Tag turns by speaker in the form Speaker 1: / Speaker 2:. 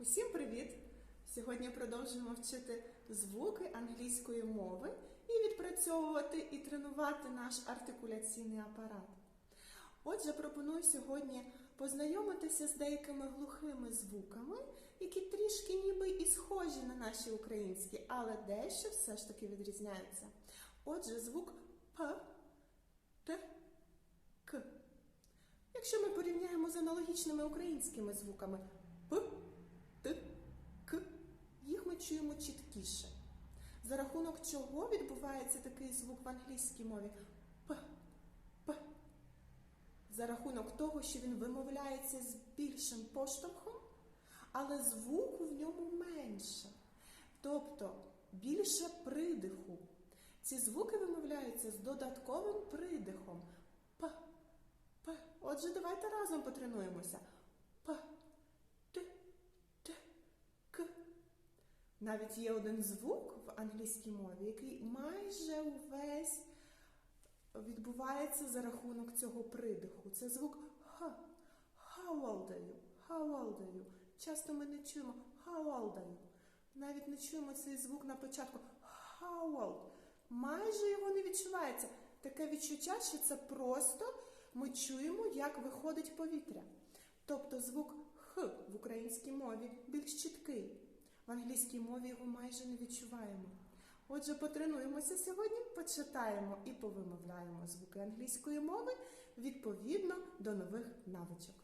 Speaker 1: Усім привіт! Сьогодні продовжуємо вчити звуки англійської мови і відпрацьовувати і тренувати наш артикуляційний апарат. Отже, пропоную сьогодні познайомитися з деякими глухими звуками, які трішки ніби і схожі на наші українські, але дещо все ж таки відрізняються. Отже, звук П, Т, К. Якщо ми порівняємо з аналогічними українськими звуками П, Т, К, їх ми чуємо чіткіше. За рахунок чого відбувається такий звук в англійській мові П, П. За рахунок того, що він вимовляється з більшим поштовхом, але звуку в ньому менше. Тобто більше придиху. Ці звуки вимовляються з додатковим придихом. П, П. Отже, давайте разом потренуємося. П, Т, Т, К. Навіть є один звук в англійській мові, який майже увесь відбувається за рахунок цього придиху. Це звук Х. How old are you? How old are you? Часто ми не чуємо How old are you? Навіть не чуємо цей звук на початку How old? Майже його не відчувається. Таке відчуття, що це просто ми чуємо, як виходить повітря. Тобто звук Х в українській мові більш чіткий. В англійській мові його майже не відчуваємо. Отже, потренуємося сьогодні, почитаємо і повимовляємо звуки англійської мови відповідно до нових навичок.